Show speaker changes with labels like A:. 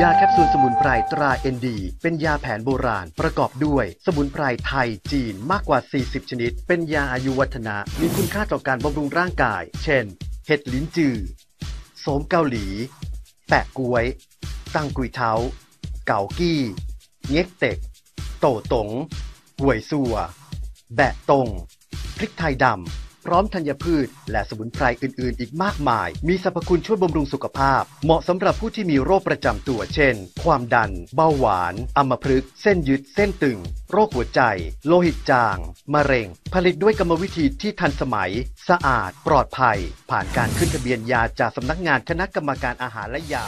A: ยาแคปซูลสมุนไพรตราเอ็นดีเป็นยาแผนโบราณประกอบด้วย สมุนไพรไทยจีนมากกว่า 40 ชนิด เป็นยาอายุวัฒนะมีคุณค่าต่อการบำรุงร่างกาย เช่น เห็ดลิ้นจือโสมเกาหลี แปะกล้วย ตังกุยเท้า เกากี้ เง็กเต็ก โตตงหวยซัว แบะตง พริกไทยดำ พร้อมธัญพืช และสมุนไพรอื่น ๆ อีกมากมาย มีสรรพคุณช่วยบำรุงสุขภาพ เหมาะสำหรับผู้ที่มีโรคประจำตัว เช่น ความดัน เบาหวาน อัมพฤกษ์เส้นยึดเส้นตึง โรคหัวใจ โลหิตจาง มะเร็ง ผลิตด้วยกรรมวิธีที่ทันสมัย สะอาด ปลอดภัย ผ่านการขึ้นทะเบียนยาจากสำนักงานคณะกรรมการอาหารและยา